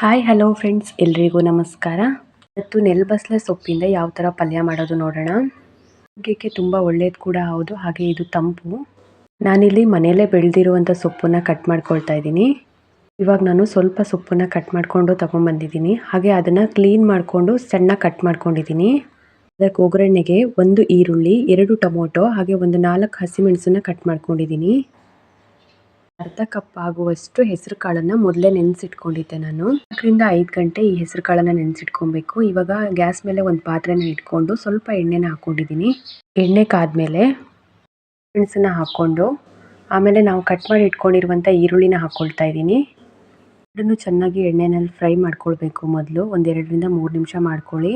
Hi hello friends ಎಲ್ರಿಗೂ ನಮಸ್ಕಾರ. ಇವತ್ತು ನೆಲ್ಬಸ್ಲೆ ಸೊಪ್ಪಿಂದ ಯಾವ ಥರ ಪಲ್ಯ ಮಾಡೋದು ನೋಡೋಣ. ಆರೋಗ್ಯಕ್ಕೆ ತುಂಬ ಒಳ್ಳೇದು ಕೂಡ ಹೌದು. ಹಾಗೆ ಇದು ತಂಪು. ನಾನಿಲ್ಲಿ ಮನೆಯಲ್ಲೇ ಬೆಳೆದಿರುವಂಥ ಸೊಪ್ಪನ್ನ ಕಟ್ ಮಾಡ್ಕೊಳ್ತಾ ಇದ್ದೀನಿ. ಇವಾಗ ನಾನು ಸ್ವಲ್ಪ ಸೊಪ್ಪನ್ನ ಕಟ್ ಮಾಡಿಕೊಂಡು ತೊಗೊಂಬಂದಿದ್ದೀನಿ. ಹಾಗೆ ಅದನ್ನು ಕ್ಲೀನ್ ಮಾಡಿಕೊಂಡು ಸಣ್ಣ ಕಟ್ ಮಾಡ್ಕೊಂಡಿದ್ದೀನಿ. ಅದಕ್ಕೆ ಒಗ್ಗರಣೆಗೆ ಒಂದು ಈರುಳ್ಳಿ, ಎರಡು ಟೊಮೊಟೊ, ಹಾಗೆ ಒಂದು ನಾಲ್ಕು ಹಸಿಮೆಣಸನ್ನು ಕಟ್ ಮಾಡ್ಕೊಂಡಿದ್ದೀನಿ. ಅರ್ಧ ಕಪ್ ಆಗುವಷ್ಟು ಹೆಸರು ಕಾಳನ್ನು ಮೊದಲೇ ನೆನೆಸಿಟ್ಕೊಂಡಿದ್ದೆ ನಾನು. ಅದರಿಂದ ಐದು ಗಂಟೆ ಈ ಹೆಸರು ಕಾಳನ್ನು ನೆನೆಸಿಟ್ಕೊಬೇಕು. ಇವಾಗ ಗ್ಯಾಸ್ ಮೇಲೆ ಒಂದು ಪಾತ್ರೆನ ಇಟ್ಕೊಂಡು ಸ್ವಲ್ಪ ಎಣ್ಣೆನ ಹಾಕ್ಕೊಂಡಿದ್ದೀನಿ ಎಣ್ಣೆ ಕಾದ್ಮೇಲೆ ಮೆಣಸನ್ನ ಹಾಕ್ಕೊಂಡು, ಆಮೇಲೆ ನಾವು ಕಟ್ ಮಾಡಿ ಇಟ್ಕೊಂಡಿರುವಂಥ ಈರುಳ್ಳಿನ ಹಾಕ್ಕೊಳ್ತಾ ಇದ್ದೀನಿ. ಅದನ್ನು ಚೆನ್ನಾಗಿ ಎಣ್ಣೆನಲ್ಲಿ ಫ್ರೈ ಮಾಡ್ಕೊಳ್ಬೇಕು ಮೊದಲು. ಒಂದೆರಡರಿಂದ ಮೂರು ನಿಮಿಷ ಮಾಡ್ಕೊಳ್ಳಿ.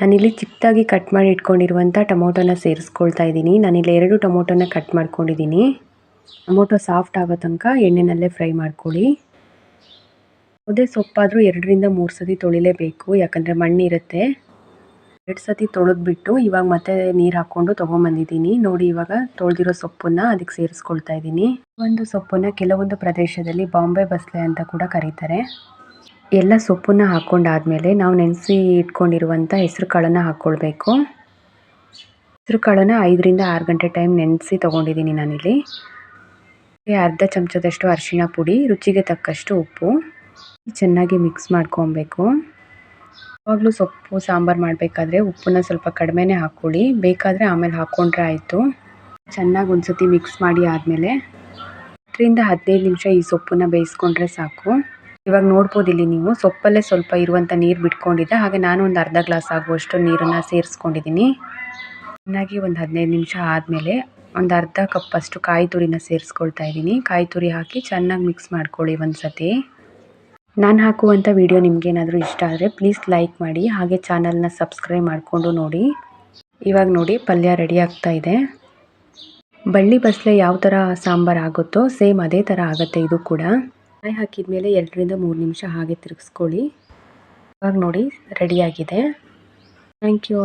ನಾನಿಲ್ಲಿ ಚಿಕ್ಕದಾಗಿ ಕಟ್ ಮಾಡಿ ಇಟ್ಕೊಂಡಿರುವಂಥ ಟೊಮೊಟೊನ ಸೇರಿಸ್ಕೊಳ್ತಾ ಇದ್ದೀನಿ. ನಾನಿಲ್ಲಿ ಎರಡು ಟೊಮೊಟೊನ ಕಟ್ ಮಾಡ್ಕೊಂಡಿದ್ದೀನಿ. ಟೊಮೊಟೊ ಸಾಫ್ಟ್ ಆಗೋ ತನಕ ಎಣ್ಣೆನಲ್ಲೇ ಫ್ರೈ ಮಾಡ್ಕೊಳ್ಳಿ. ಯಾವುದೇ ಸೊಪ್ಪಾದರೂ ಎರಡರಿಂದ ಮೂರು ಸತಿ ತೊಳಿಲೇಬೇಕು, ಯಾಕಂದರೆ ಮಣ್ಣಿರುತ್ತೆ ಎರಡು ಸತಿ ತೊಳೆದ್ಬಿಟ್ಟು ಇವಾಗ ಮತ್ತೆ ನೀರು ಹಾಕ್ಕೊಂಡು ತೊಗೊಂಬಂದಿದ್ದೀನಿ. ನೋಡಿ ಇವಾಗ ತೊಳೆದಿರೋ ಸೊಪ್ಪನ್ನು ಅದಕ್ಕೆ ಸೇರಿಸ್ಕೊಳ್ತಾ ಇದ್ದೀನಿ. ಒಂದು ಸೊಪ್ಪನ್ನು ಕೆಲವೊಂದು ಪ್ರದೇಶದಲ್ಲಿ ಬಾಂಬೆ ಬಸ್ಲೆ ಅಂತ ಕೂಡ ಕರೀತಾರೆ. ಎಲ್ಲ ಸೊಪ್ಪನ್ನು ಹಾಕ್ಕೊಂಡಾದಮೇಲೆ ನಾವು ನೆನೆಸಿ ಇಟ್ಕೊಂಡಿರುವಂಥ ಹೆಸರು ಕಾಳನ್ನು ಹಾಕ್ಕೊಳ್ಬೇಕು ಹೆಸರು ಕಾಳನ್ನು ಐದರಿಂದ ಆರು ಗಂಟೆ ಟೈಮ್ ನೆನೆಸಿ ತೊಗೊಂಡಿದ್ದೀನಿ ನಾನಿಲ್ಲಿ. ಅರ್ಧ ಚಮಚದಷ್ಟು ಅರಿಶಿಣ ಪುಡಿ, ರುಚಿಗೆ ತಕ್ಕಷ್ಟು ಉಪ್ಪು. ಚೆನ್ನಾಗಿ ಮಿಕ್ಸ್ ಮಾಡ್ಕೊಬೇಕು. ಯಾವಾಗಲೂ ಸೊಪ್ಪು, ಸಾಂಬಾರು ಮಾಡಬೇಕಾದ್ರೆ ಉಪ್ಪನ್ನ ಸ್ವಲ್ಪ ಕಡಿಮೆನೇ ಹಾಕ್ಕೊಳ್ಳಿ. ಬೇಕಾದರೆ ಆಮೇಲೆ ಹಾಕ್ಕೊಂಡ್ರೆ ಆಯಿತು. ಚೆನ್ನಾಗಿ ಒಂದು ಸತಿ ಮಿಕ್ಸ್ ಮಾಡಿ ಆದಮೇಲೆ ಹತ್ತರಿಂದ ಹದಿನೈದು ನಿಮಿಷ ಈ ಸೊಪ್ಪನ್ನ ಬೇಯಿಸ್ಕೊಂಡ್ರೆ ಸಾಕು. ಇವಾಗ ನೋಡ್ಬೋದು ಇಲ್ಲಿ ನೀವು. ಸೊಪ್ಪಲ್ಲೇ ಸ್ವಲ್ಪ ಇರುವಂಥ ನೀರು ಬಿಟ್ಕೊಂಡಿದ್ದೆ. ಹಾಗೆ ನಾನು ಒಂದು ಅರ್ಧ ಗ್ಲಾಸ್ ಆಗುವಷ್ಟು ನೀರನ್ನು ಸೇರಿಸ್ಕೊಂಡಿದ್ದೀನಿ. ಚೆನ್ನಾಗಿ ಒಂದು ಹದಿನೈದು ನಿಮಿಷ ಆದಮೇಲೆ ಒಂದು ಅರ್ಧ ಕಪ್ಪಷ್ಟು ಕಾಯಿ ತುರಿನ ಸೇರಿಸ್ಕೊಳ್ತಾ ಇದ್ದೀನಿ. ಕಾಯಿ ತುರಿ ಹಾಕಿ ಚೆನ್ನಾಗಿ ಮಿಕ್ಸ್ ಮಾಡ್ಕೊಳ್ಳಿ ಒಂದು ಸತಿ ನಾನು ಹಾಕುವಂಥ ವಿಡಿಯೋ ನಿಮಗೇನಾದರೂ ಇಷ್ಟ ಆದರೆ ಪ್ಲೀಸ್ ಲೈಕ್ ಮಾಡಿ, ಹಾಗೆ ಚಾನಲ್ನ ಸಬ್ಸ್ಕ್ರೈಬ್ ಮಾಡಿಕೊಂಡು ನೋಡಿ. ಇವಾಗ ನೋಡಿ ಪಲ್ಯ ರೆಡಿ ಆಗ್ತಾ ಇದೆ. ಬಳ್ಳಿ ಬಸಳೆ ಯಾವ ಥರ ಸಾಂಬಾರು ಆಗುತ್ತೋ ಸೇಮ್ ಅದೇ ಥರ ಆಗುತ್ತೆ ಇದು ಕೂಡ. ಕಾಯಿ ಹಾಕಿದ ಮೇಲೆ ಎರಡರಿಂದ ಮೂರು ನಿಮಿಷ ಹಾಗೆ ತಿರುಗಿಸ್ಕೊಳ್ಳಿ. ಇವಾಗ ನೋಡಿ ರೆಡಿಯಾಗಿದೆ ಥ್ಯಾಂಕ್ ಯು